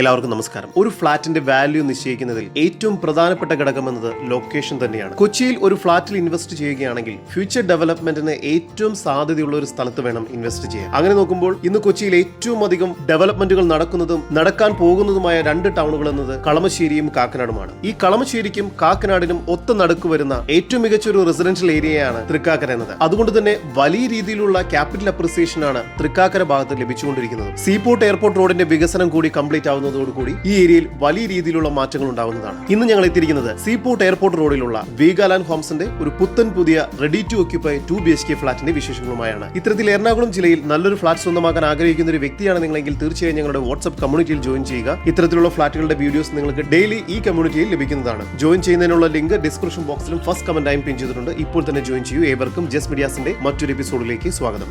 എല്ലാവർക്കും നമസ്കാരം. ഒരു ഫ്ളാറ്റിന്റെ വാല്യൂ നിശ്ചയിക്കുന്നതിൽ ഏറ്റവും പ്രധാനപ്പെട്ട ഘടകം എന്നത് ലൊക്കേഷൻ തന്നെയാണ്. കൊച്ചിയിൽ ഒരു ഫ്ളാറ്റിൽ ഇൻവെസ്റ്റ് ചെയ്യുകയാണെങ്കിൽ ഫ്യൂച്ചർ ഡെവലപ്മെന്റിന് ഏറ്റവും സാധ്യതയുള്ള ഒരു സ്ഥലത്ത് വേണം ഇൻവെസ്റ്റ് ചെയ്യാൻ. അങ്ങനെ നോക്കുമ്പോൾ ഇന്ന് കൊച്ചിയിൽ ഏറ്റവും അധികം ഡെവലപ്മെന്റുകൾ നടക്കുന്നതും നടക്കാൻ പോകുന്നതുമായ രണ്ട് ടൗണുകൾ എന്നത് കളമശ്ശേരിയും കാക്കനാടുമാണ്. ഈ കളമശ്ശേരിക്കും കാക്കനാടിനും ഒത്ത നടുക്ക് വരുന്ന ഏറ്റവും മികച്ച ഒരു റെസിഡൻഷ്യൽ ഏരിയയാണ് തൃക്കാക്കര എന്നത്. അതുകൊണ്ട് തന്നെ വലിയ രീതിയിലുള്ള ക്യാപിറ്റൽ അപ്രിസിയേഷൻ ആണ് തൃക്കാക്കര ഭാഗത്ത് ലഭിച്ചുകൊണ്ടിരിക്കുന്നത്. സീപോർട്ട് എയർപോർട്ട് റോഡിന്റെ വികസനം കൂടി കംപ്ലീറ്റ് ആവുന്നതോടുകൂടി ഈ ഏരിയയിൽ വലിയ രീതിയിലുള്ള മാറ്റങ്ങൾ ഉണ്ടാകുന്നതാണ്. ഇന്ന് ഞങ്ങൾ എത്തിയിരിക്കുന്നത് സീപോർട്ട് എയർപോർട്ട് റോഡിലുള്ള വീഗാലാൻഡ് ഹോംസിന്റെ ഒരു പുത്തൻ പുതിയ ready to occupy two B H K ഫ്ളാറ്റിന്റെ വിശേഷങ്ങളുമായാണ്. ഇത്തരത്തിൽ എറണാകുളം ജില്ലയിൽ നല്ലൊരു ഫ്ളാറ്റ് സ്വന്തമാക്കാൻ ആഗ്രഹിക്കുന്ന ഒരു വ്യക്തിയാണ് നിങ്ങളെങ്കിൽ തീർച്ചയായും ഞങ്ങളുടെ വാട്സ്ആപ്പ് കമ്മ്യൂണിറ്റിയിൽ ജോയിൻ ചെയ്യുക. ഇത്തരത്തിലുള്ള ഫ്ളാറ്റുകളുടെ വീഡിയോസ് നിങ്ങൾക്ക് ഡെയിലി ഈ കമ്മ്യൂണിറ്റിയിൽ ലഭിക്കുന്നതാണ്. ജോയിൻ ചെയ്യുന്നതിനുള്ള ലിങ്ക് ഡിസ്ക്രിപ്ഷൻ ബോക്സിലും ഫസ്റ്റ് കമന്റായും പിൻ ചെയ്തിട്ടുണ്ട്. ഇപ്പോൾ തന്നെ ജോയിൻ ചെയ്യൂ. ഏവർക്കും ജസ് മീഡിയാസിന്റെ മറ്റൊരു എപ്പിസോഡിലേക്ക് സ്വാഗതം.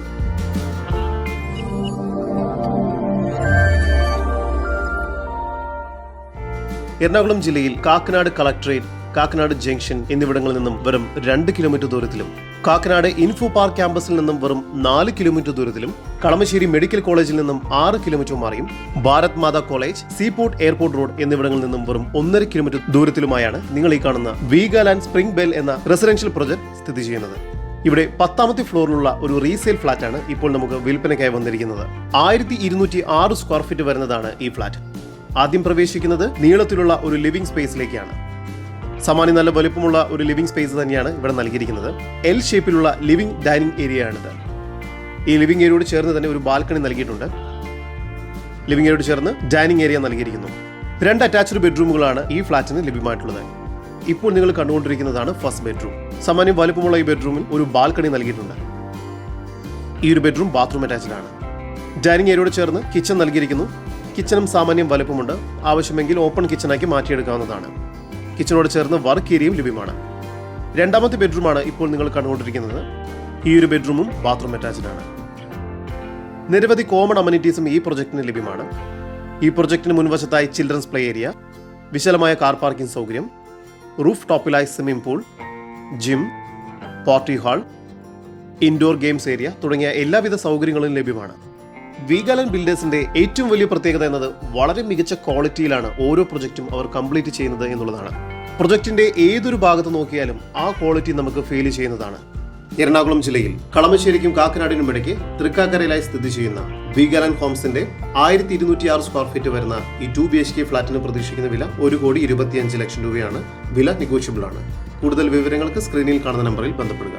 എറണാകുളം ജില്ലയിൽ കാക്കനാട് കളക്ടറേറ്റ് കാക്കനാട് ജംഗ്ഷൻ എന്നിവിടങ്ങളിൽ നിന്നും വെറും രണ്ട് കിലോമീറ്റർ ദൂരത്തിലും കാക്കനാട് ഇൻഫോ പാർക്ക് ക്യാമ്പസിൽ നിന്നും വെറും നാല് കിലോമീറ്റർ ദൂരത്തിലും കളമശ്ശേരി മെഡിക്കൽ കോളേജിൽ നിന്നും ആറ് കിലോമീറ്റർ മാറിയും Bharat Mata college seaport airport road എന്നിവിടങ്ങളിൽ നിന്നും വെറും ഒന്നര കിലോമീറ്റർ ദൂരത്തിലുമായാണ് നിങ്ങൾ ഈ കാണുന്ന വീഗാലാൻഡ് സ്പ്രിംഗ് ബെൽ എന്ന റെസിഡൻഷ്യൽ പ്രൊജക്ട് സ്ഥിതി ചെയ്യുന്നത്. ഇവിടെ പത്താമത്തെ ഫ്ലോറിലുള്ള ഒരു റീസെയിൽ ഫ്ളാറ്റാണ് ഇപ്പോൾ നമുക്ക് വിൽപ്പനയ്ക്കായി വന്നിരിക്കുന്നത്. ആയിരത്തി ഇരുന്നൂറ്റി ആറ് സ്ക്വയർ ഫീറ്റ് വരുന്നതാണ് ഈ ഫ്ലാറ്റ് ആദ്യം പ്രവേശിക്കുന്നത് നീളത്തിലുള്ള ഒരു ലിവിംഗ് സ്പേസിലേക്കാണ്. സമാനി നല്ല വലുപ്പമുള്ള ഒരു ലിവിംഗ് സ്പേസ് തന്നെയാണ് ഇവിടെ നൽകിയിരിക്കുന്നത്. എൽ ഷേപ്പിലുള്ള ലിവിംഗ് ഡൈനിങ് ഏരിയ ആണിത് ഈ ലിവിംഗ് ഏരിയയോട് ചേർന്ന് തന്നെ ഒരു ബാൽക്കണി നൽകിയിട്ടുണ്ട്. ലിവിംഗ് ഏരിയയോട് ചേർന്ന് ഡൈനിങ് ഏരിയ നൽകിയിരിക്കുന്നു. രണ്ട് അറ്റാച്ച്ഡ് ബെഡ്റൂമുകളാണ് ഈ ഫ്ലാറ്റിന് ലഭ്യമായിട്ടുള്ളത്. ഇപ്പോൾ നിങ്ങൾ കണ്ടുകൊണ്ടിരിക്കുന്നതാണ് ഫസ്റ്റ് ബെഡ്റൂം. സാമാന്യം വലുപ്പമുള്ള ഈ ബെഡ്റൂമിൽ ഒരു ബാൽക്കണി നൽകിയിട്ടുണ്ട്. ഈ ഒരു ബെഡ്റൂം ബാത്റൂം അറ്റാച്ച്ഡ് ആണ്. ഡൈനിങ് ഏരിയയോട് ചേർന്ന് കിച്ചൺ നൽകിയിരിക്കുന്നു. കിച്ചണും സാമാന്യം വലുപ്പമുണ്ട്. ആവശ്യമെങ്കിൽ ഓപ്പൺ കിച്ചണാക്കി മാറ്റിയെടുക്കാവുന്നതാണ്. കിച്ചണോട് ചേർന്ന് വർക്ക് ഏരിയയും ലഭ്യമാണ്. രണ്ടാമത്തെ ബെഡ്റൂമാണ് ഇപ്പോൾ നിങ്ങൾ കണ്ടുകൊണ്ടിരിക്കുന്നത്. ഈ ഒരു ബെഡ്റൂമും ബാത്റൂം അറ്റാച്ച്ഡ് ആണ്. നിരവധി കോമൺ അമനിറ്റീസും ഈ പ്രൊജക്ടിന് ലഭ്യമാണ്. ഈ പ്രൊജക്ടിന് മുൻവശത്തായി ചിൽഡ്രൻസ് പ്ലേ ഏരിയ വിശാലമായ കാർ പാർക്കിംഗ് സൗകര്യം roof ടോപ്പിലായി swimming pool gym party hall indoor games area തുടങ്ങിയ എല്ലാവിധ സൗകര്യങ്ങളും ലഭ്യമാണ്. വീഗാലൻ ബിൽഡേഴ്സിന്റെ ഏറ്റവും വലിയ പ്രത്യേകത എന്നത് വളരെ മികച്ച ക്വാളിറ്റിയിലാണ് ഓരോ പ്രൊജക്റ്റും അവർ കംപ്ലീറ്റ് ചെയ്യുന്നത് എന്നുള്ളതാണ്. പ്രൊജക്ടിന്റെ ഏതൊരു ഭാഗത്ത് നോക്കിയാലും ആ ക്വാളിറ്റി നമുക്ക് ഫീൽ ചെയ്യുന്നതാണ്. എറണാകുളം ജില്ലയിൽ കളമശ്ശേരിക്കും കാക്കനാടിനും ഇടയ്ക്ക് തൃക്കാക്കരയിലായി സ്ഥിതി ചെയ്യുന്ന വീഗാലൻ ഹോംസിന്റെ ആയിരത്തി ഇരുന്നൂറ്റി ആറ് സ്ക്വയർ ഫീറ്റ് വരുന്ന ഈ ടു ബി എച്ച് കെ ഫ്ളാറ്റിന് പ്രതീക്ഷിക്കുന്ന വില ഒരു കോടി ഇരുപത്തിയഞ്ച് ലക്ഷം രൂപയാണ്. വില നെഗോഷ്യബിൾ ആണ്. കൂടുതൽ വിവരങ്ങൾക്ക് സ്ക്രീനിൽ കാണുന്ന നമ്പറിൽ ബന്ധപ്പെടുക.